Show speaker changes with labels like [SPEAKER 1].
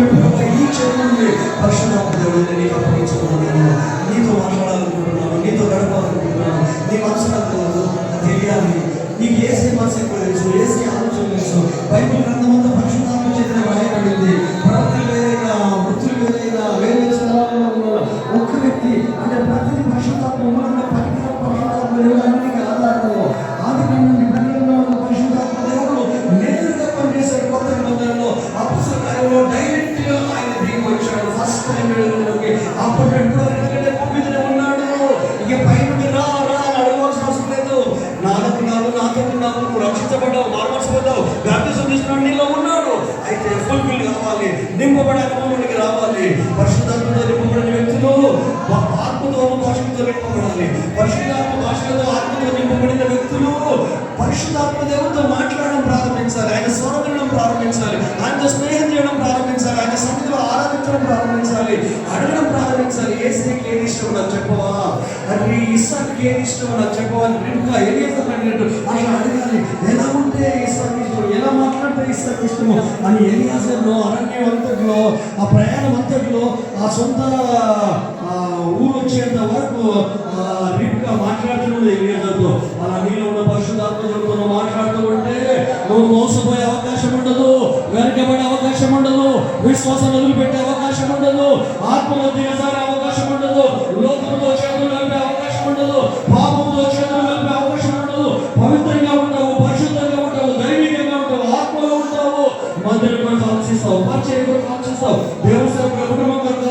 [SPEAKER 1] చెప్పినట్టుగా ఈ క్షణంలో పరిశుద్ధాత్మ దేవుడిని నీకు అప్పగించుకున్నాను నీతో మాట్లాడాలనుకుంటున్నాను. నీతో గడపాలనుకుంటున్నాను. నీ మనసు నాకు తెలియాలి. నీకు ఏ మనసు ఎక్కువ వచ్చాడు అప్పుడు ఎందుకంటే ఉన్నాడు. ఇక పైనుండి రా రా అడగవలసిన అవసరం లేదు. నానుకున్నావు నాతో ఉన్నావు నువ్వు రక్షించబడ్డావు మార్మర్చబడ్డావు బ్యాప్టిజం తీసుకున్నాడు నీలో ఉన్నాడు. అయితే ఫుల్ఫిల్ కావాలి. నింపబడే అనుభవంలోకి రావాలి. పరిశుద్ధాత్మతో నింపబడిన వ్యక్తులు ఆత్మతో భాషలతో నింపబడాలి. పరిశుద్ధాత్మ భాషలతో ఆత్మతో నింపబడిన వ్యక్తులు పరిశుద్ధాత్మ దేవుడితో మాట్లాడడం ప్రారంభించాలి. ఆయన స్వరం ప్రారంభించాలి. ఆయనతో స్నేహం చేయడం ప్రారంభించాలి. ఆయన సన్నిధిలో ఆరాధించడం ప్రారంభించాలి. అడగడం ప్రారంభించాలి. ఏసీకి ఏది ఇష్టం నాకు చెప్పవా? అది ఇస్సాకి ఏది ఇష్టం నాకు చెప్పవా? అని రిబ్కా అడిగినట్టు అట్లా అడగాలి. ఎలా ఉంటే ఇస్సాకి ఇష్టం? ఎలా మాట్లాడితే ఇస్సాకి ఇష్టము? అని ఎలియాజర్లో అరణ్యం అంతట్లో ఆ ప్రయాణం అంతట్లో ఆ సొంత ఊరు వచ్చేంత వరకు ఆ, మాట్లాడుతున్నది ఎలియాజర్తో. అలా నీలో ఉన్న పరిశుద్ధాత్మతో నువ్వు మాట్లాడుతూ ఉంటే నువ్వు మోసపోయే అవకాశం ఉండదు. వెనకబడే అవకాశం ఉండదు. విశ్వాసం వదిలిపెట్టే అవకాశం ఉండదు. ఆత్మలో దిగజారే అవకాశం ఉండదు. లోకంలో చేతులు కలిపే అవకాశం ఉండదు. పాపంతో చేతులు కలిపే అవకాశం ఉండదు. పవిత్రంగా ఉంటావు పరిశుద్ధంగా ఉంటావు దైవికంగా ఉంటావు ఆత్మలో ఉంటావు. మందిరం కొరకు ఆలోచిస్తావు పరిచయం కొరకు ఆలోచిస్తావు దేవుని సేవ కుటుంబం కొరకు